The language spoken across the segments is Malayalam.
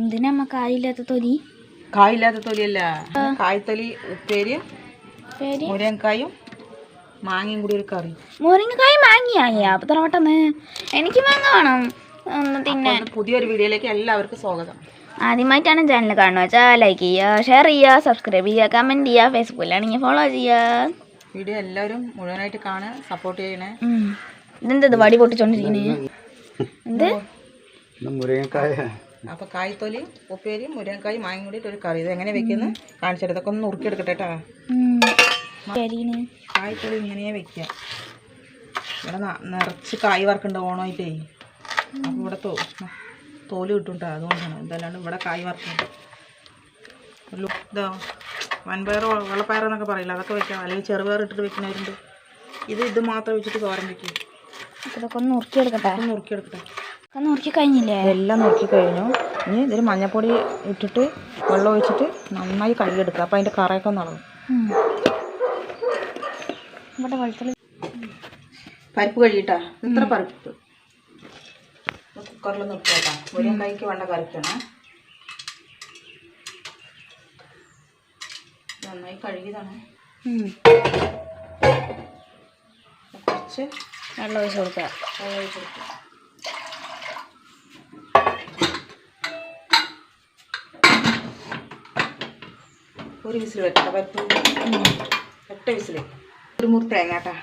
എന്തിനാ അമ്മ കാലില്ലാത്ത തൊലി? കായില്ലാത്ത തൊലിയല്ല. കായ്ത്തൊലി ഉപ്പേരിയും പേര് മുരങ്ങക്കായും മാങ്ങയും കൂടി ഒരു കറി. മുരങ്ങക്കായും മാങ്ങിയായി അപ്പൊ തറവട്ടെന്ന് എനിക്ക് മാങ്ങ വേണം. പിന്നെ പുതിയൊരു വീഡിയോയിലേക്ക് എല്ലാവർക്കും സ്വാഗതം. ആദ്യമായിട്ടാണ് ചാനൽ കാണുക വെച്ചാൽ ലൈക്ക് ചെയ്യുക ഷെയർ ചെയ്യുക സബ്സ്ക്രൈബ് ചെയ്യുക കമന്റ് ചെയ്യുക ഫേസ്ബുക്കിലാണെങ്കിൽ ഫോളോ ചെയ്യുക. വീഡിയോ എല്ലാവരും മുഴുവനായിട്ട് കാണുക സപ്പോർട്ട് ചെയ്യണേ. ഇതെന്താ ഇതെന്ത് ഇത് വടി പൊട്ടിച്ചോണ്ടിരിക്കണേ? എന്ത്? മുരിങ്ങക്കായ. അപ്പോൾ കായ്ത്തൊലി ഉപ്പേരിയും മുരങ്ങക്കായും മാങ്ങയും കൂടിയിട്ട് ഒരു കറി. ഇത് എങ്ങനെ വെക്കുന്നത് കാണിച്ചിട്ട് ഇതൊക്കെ ഒന്ന് ഉറുക്കിയെടുക്കട്ടെ കേട്ടോ. കായ്ത്തൊലി ഇങ്ങനെ വെക്കുക ഇവിടെ നിറച്ച് കായ് വറക്കുന്നുണ്ട് ഓണമായിട്ടേ അപ്പോൾ ഇവിടെ തോ തോൽ കിട്ടും അതുകൊണ്ടാണ്. ഇതല്ലാണ്ട് ഇവിടെ കായ് വറക്കുന്നുണ്ട്. ഇതോ വൻപയർ വെള്ളപ്പയർ എന്നൊക്കെ പറയില്ല? അതൊക്കെ വെക്കാം. അല്ലെങ്കിൽ ചെറുപയർ ഇട്ടിട്ട് വെക്കുന്നവരുണ്ട്. ഇത് ഇത് മാത്രം വെച്ചിട്ട് തോരൻ വെക്കും. ഇതൊക്കെ ഒന്ന് നുറുക്കിയെടുക്കട്ടെ. ഒന്ന് നുറുക്കിയെടുക്കട്ടെ. ഒക്കെ കഴിഞ്ഞില്ലേ എല്ലാം നുറുക്കി കഴിഞ്ഞു ഇനി ഇതിൽ മഞ്ഞപ്പൊടി ഇട്ടിട്ട് വെള്ളം ഒഴിച്ചിട്ട് നന്നായി കഴുകിയെടുക്കുക. അപ്പോൾ അതിന്റെ കറയൊക്കെ നടന്നു. ഇവിടെ വെളുത്തുള്ളി പരിപ്പ് കഴുകിട്ടാ ഇത്ര പരിപ്പ് കുക്കറിൽ നിർത്തോട്ടാ ഒരു കൈക്ക് വേണ്ട കറിക്കണം നന്നായി കഴുകിയതാണ്. കുറച്ച് വെള്ളം ഒഴിച്ച് കൊടുക്കുക. വെള്ളം ഒഴിച്ച് കൊടുക്കുക. ഒരു വിസിൽ വെക്കട്ടെ പരിപ്പ് ഒറ്റ വിസിൽ ഒരു മുറി തേങ്ങ കേട്ടാ.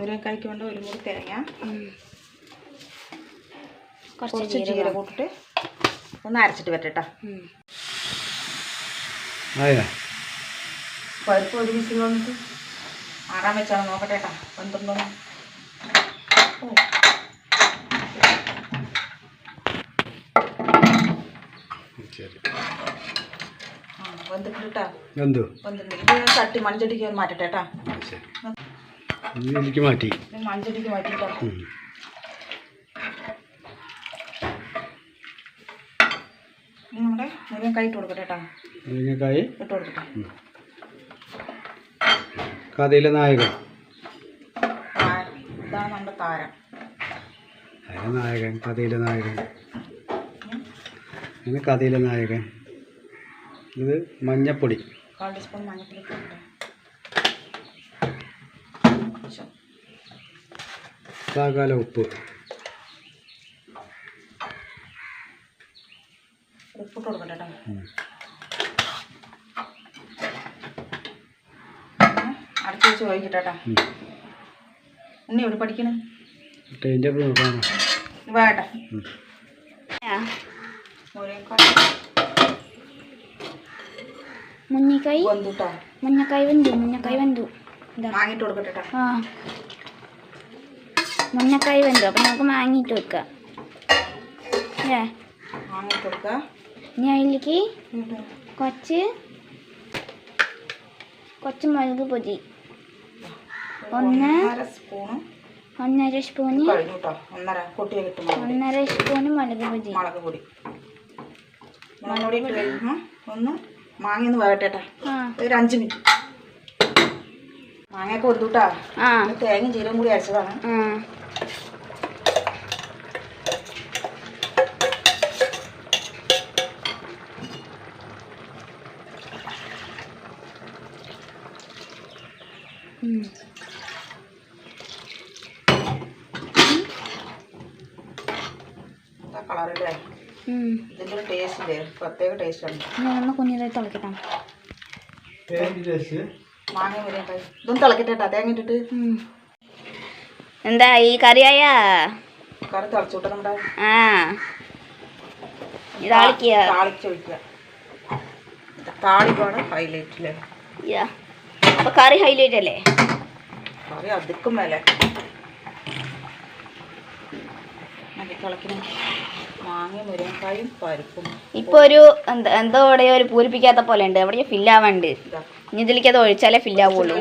ഒരു കൈക്ക് വേണ്ട ഒരു മുറി തേങ്ങ. കുറച്ച് ജീരകം. ജീരകം ഒന്ന് അരച്ചിട്ട് വരട്ടെ പരിപ്പ് ഒരു വിസിൽ വന്നിട്ട് ആറാൻ വെച്ചാണ് നോക്കട്ടെ കേട്ടാ ഓ. ശരി. വന്നിട്ടുണ്ട് കേട്ടാ. വന്നിട്ടുണ്ട്. ഇത് മാറ്റട്ടെ കേട്ടാ. എനിക്ക് മാറ്റി. മാറ്റിട്ടോ നമ്മുടെ ഇട്ട് കൊടുക്കട്ടെ കേട്ടാ. മുരിങ്ങക്കായ? ഇട്ട് കൊടുക്കട്ടെ. കഥയിലെ നായകൻ. താരം ഇതാണ് നമ്മുടെ താരം. അതിലെ നായകൻ കഥയിലെ നായകൻ. കഥയിലെ നായകൻ? ഇത് മഞ്ഞപ്പൊടി. കാൽ ടീസ്പൂൺ മഞ്ഞപ്പൊടി ഇട്ട് കൊടുക്കട്ടെ കുറച്ച് ഉപ്പ്. ഉപ്പിട്ട് കൊടുക്കട്ടെ വെച്ച്. ഉണ്ണി എവിടെ പഠിക്കണേ? വേട്ടെ ഉം. ആ, മുരിങ്ങക്കായ വന്നിട്ടോ മുന്നക്കായ് വെന്തു മുന്നക്കായ് വെന്തു ഇതാ. മാങ്ങിട്ട് കൊടുക്കട്ടെ കേട്ടോ ആ. മുന്നക്കായ് വെന്തു അപ്പം നമുക്ക് മാങ്ങിട്ട് വെക്കാം. അല്ലേ ഇനി അതിലേക്ക് കുറച്ച് കുറച്ച് മുളക് പൊടി ഒന്ന് ഒന്നര സ്പൂണ്. ഒന്നര സ്പൂണ് മുളക് പൊടി. മുളക് പൊടി. ഒന്ന് മാങ്ങ ഒന്ന് വേകട്ടെ ഒരു അഞ്ച് മിനിറ്റ്. മാങ്ങയൊക്കെ വന്നുട്ടാ തേങ്ങ ജീരകം കൂടി അരച്ചതാണ്. ഉം. കളറില്ലേ? പ്രത്യേക ടേസ്റ്റാണ് കുഞ്ഞിതായി തിളക്കട്ടെ മാങ്ങ തിളക്കട്ടെ തേങ്ങ ഇട്ടിട്ട്. എന്താ ഈ കറിയായ? കറി തിളച്ചോട്ടെ നമ്മുടെ ആ. ഇതാളിക്കുക താളിച്ചൊഴിക്കുക താളിപ്പാണ് ഹൈലൈറ്റ് അല്ലേ യാ അപ്പൊ കറി ഹൈലൈറ്റ് അല്ലേ? കറി അതിക്കും മേലെ തിളക്കണം. മാങ്ങയും മുരിങ്ങക്കായും പരിപ്പും. ഇപ്പൊ ഒരു എന്താ എന്തോ ഇവിടെ ഒരു പൂരിപ്പിക്കാത്ത പോലെ ഉണ്ട്. അവിടെ ഫില്ലാവാണ്ട് ഇനി ഇതിലേക്ക് അത് ഒഴിച്ചാലേ ഫില്ലാവുള്ളൂ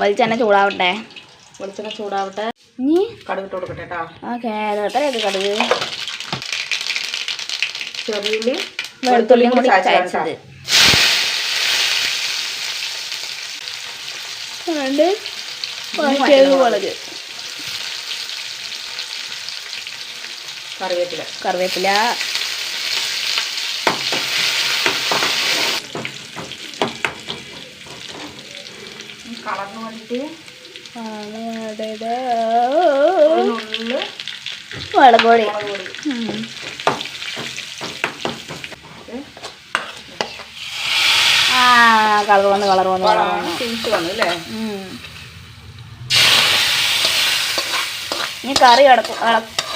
വെളിച്ചെണ്ണ ചൂടാവട്ടെ. വെളിച്ചെണ്ണ ചൂടാവട്ടെ. ഇനി കടുകിട്ട് കൊടുക്കട്ടെ കേട്ടോ. ഓക്കെ കടുക്? ചെറിയുള്ളി വെളുത്തുള്ളിയും കൂടി. രണ്ട് മുളക് കറിവേപ്പില. കറിവേപ്പില. ഉം. ആ കളർ വന്ന് കളർ വന്ന് കളർ വന്നു. ടേസ്റ്റ് വന്നു അല്ലേ? ഇനി കറി കിടക്കും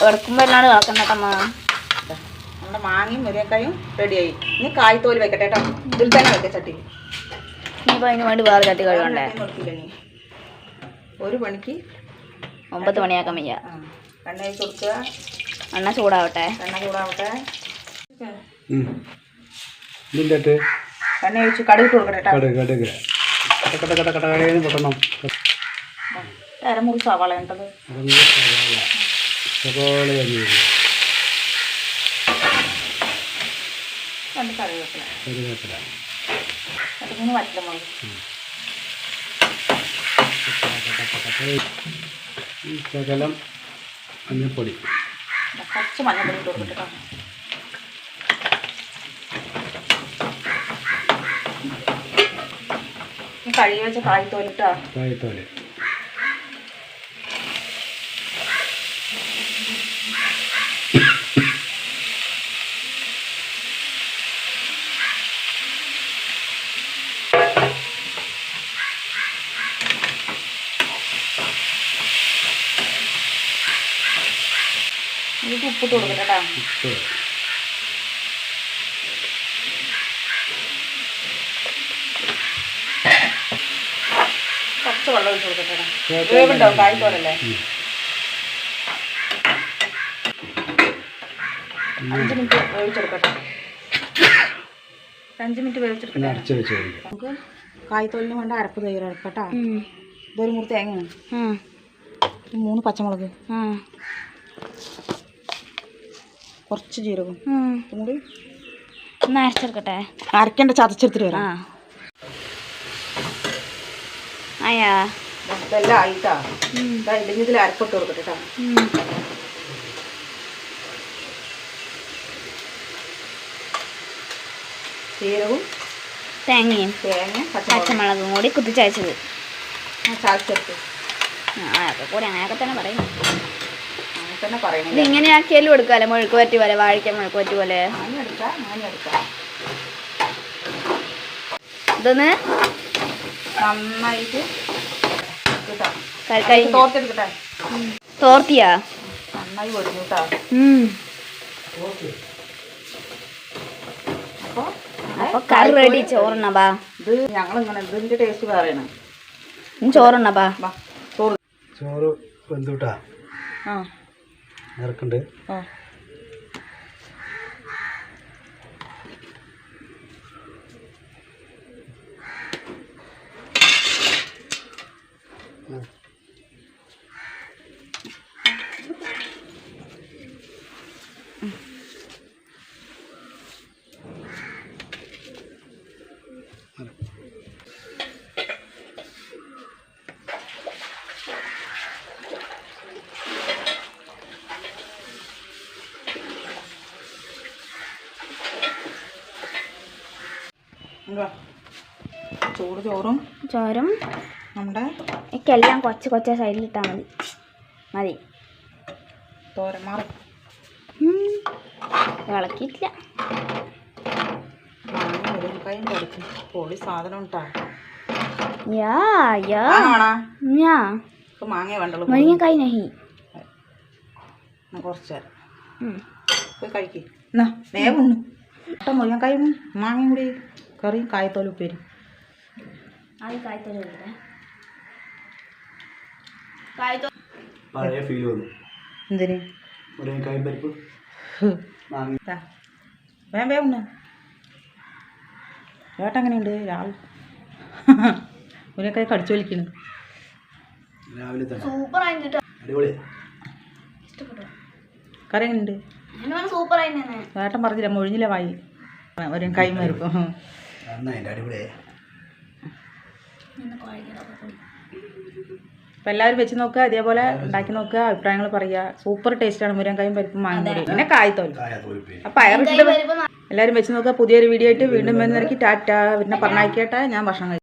കിടക്കുമ്പോൾ എല്ലാം ദാ, നമ്മുടെ മാങ്ങയും മുരിങ്ങക്കായും റെഡിയായി. ഇനി കായ്ത്തോൽ വെക്കട്ടെ കേട്ടോ. ഇതിൽ തന്നെ വെക്കാം ചട്ടി. ഇനിയിപ്പോൾ അതിന് വേണ്ടി വേറെ ചട്ടി കഴുകണ്ടേ? ഒരു മണിക്ക് ഒമ്പത് മണിയാക്കാൻ വയ്യ. എണ്ണ കൊടുക്കുക. എണ്ണ ചൂടാവട്ടെ. എണ്ണ ചൂടാവട്ടെ. എണ്ണ ഒഴിച്ച് കടുക് കൊടുക്കട്ടെ അരമുറി സവാള. സവാള അരിയുന്നു കറിവേപ്പില. കറിവേപ്പില. മൂന്ന് വറ്റലമുളക് ഈ ശകലം മഞ്ഞൾപ്പൊടി കുറച്ച് മഞ്ഞപ്പൊടി ഇട്ട് ഈ കഴുകി വെച്ച കായ്ത്തോലിട്ടോ കായത്തോൽ. ഇതിലേക്ക് ഉപ്പിട്ട് കേട്ടോ. കുറച്ച് വെള്ളം ഒഴിച്ച് കൊടുക്കട്ടെ കേട്ടോ. വേവുണ്ടാവും കായ്ത്തോലല്ലേ അഞ്ച് മിനിറ്റ് വേവിച്ചെടുക്കട്ടെ. അഞ്ച് മിനിറ്റ് വേവിച്ചെടുക്കട്ടെ. നമുക്ക് കായ്ത്തോലിന് വേണ്ട അരപ്പ് തയ്യാറെടുക്കട്ടോ ഇതൊരു മുറി തേങ്ങയാണ്. മൂന്ന് പച്ചമുളക്. കുറച്ച് ജീരകം. കൂടി ഒന്ന് അരച്ചെടുക്കട്ടെ? അരക്കേണ്ട ചതച്ചെടുത്തിട്ട് വരാം. ആയാ. ഇതെല്ലാം ആയിട്ടാ. ഇതാ ഇല്ലെങ്കിൽ ഇതിൽ അരപ്പിട്ട് കൊടുക്കട്ടെ കേട്ടോ. തേങ്ങയും തേങ്ങ പച്ചമുളക്. കൂടി കുത്തിച്ചയച്ചത് ചതച്ചെടുത്ത്. ആ അതൊക്കെ കൂടി അങ്ങനെയൊക്കെ തന്നെ പറയും അങ്ങനെ തന്നെ പറയണേ ഇത് ഇങ്ങനെ ആക്കിയാലും എടുക്കാമല്ലോ മുഴുക്ക് പറ്റി പോലെ വാഴിക്ക മുഴുക്ക് പറ്റി പോലെ. എടുക്കാം അങ്ങനെ എടുക്കാം. ഇതൊന്ന് നന്നായിട്ട് തോർത്തെടുക്കട്ടെ തോർത്തിയാ? നന്നായി പൊടിഞ്ഞു കേട്ടോ. ഉം. അപ്പോൾ അപ്പൊ കറി റെഡി ചോറുണ്ണ ബാ. ഇത് ഞങ്ങളിങ്ങനെ ഇതിന്റെ ടേസ്റ്റ് ചോറ് വെന്തുട്ടാ. ആ. ഇറക്കുന്നുണ്ട്. ചൂട് ചോറും. ചോറും നമ്മുടെ എനിക്കെല്ലാം കൊച്ചു കൊച്ച സൈഡിലിട്ടാൽ മതി. മതി. തോരൻ മാറി. ഇളക്കിയിട്ടില്ല. മുരിങ്ങക്കായും പൊളി സാധനം ഉണ്ടാ യാ യാ. ഞാ മാങ്ങ മുരിങ്ങക്കായ് നഹി. എന്നാ കുറച്ച് തരാം. ഉം. പോയി കഴിക്ക്. എന്നാ വേഗം ഉണ്ണു ഇട്ട മുരിങ്ങക്കായും മാങ്ങയും കൂടി കറിയും കായത്തോലും ഉപ്പേരി പഴയ ഫീൽ വന്നു. എന്തിന്? മുരിങ്ങക്കായും പരിപ്പ്. വേം ദാ. ഉണ്ട് എങ്ങനെയുണ്ട്? രാവിലെ മുരിങ്ങക്കായ കടിച്ചു വലിക്കുന്നു രാവിലെ സൂപ്പർ ആയിട്ട് അടിപൊളി. കറി എങ്ങനെയുണ്ട്? സൂപ്പർ ഏട്ടൻ പറഞ്ഞില്ല മൊഴിഞ്ഞില്ല വായി? മുരിങ്ങക്കായും പരിപ്പും നന്നായിട്ട് അടിപൊളിയായി അപ്പം എല്ലാവരും വെച്ച് നോക്കുക ഇതേപോലെ ഉണ്ടാക്കി നോക്കുക അഭിപ്രായങ്ങൾ പറയുക. സൂപ്പർ ടേസ്റ്റാണ് മുരങ്കായും പരിപ്പും മാങ്ങൂടി പിന്നെ കായ്ത്തോലും. കായ തോൽപ്പേ. അപ്പം പയറിട്ടിട്ട് എല്ലാവരും വെച്ച് നോക്കുക പുതിയൊരു വീഡിയോ ആയിട്ട് വീണ്ടും വരുന്നവർക്ക് ടാറ്റ. പിന്നെ പറഞ്ഞയക്കട്ടെ ഞാൻ ഭക്ഷണം കഴിക്കും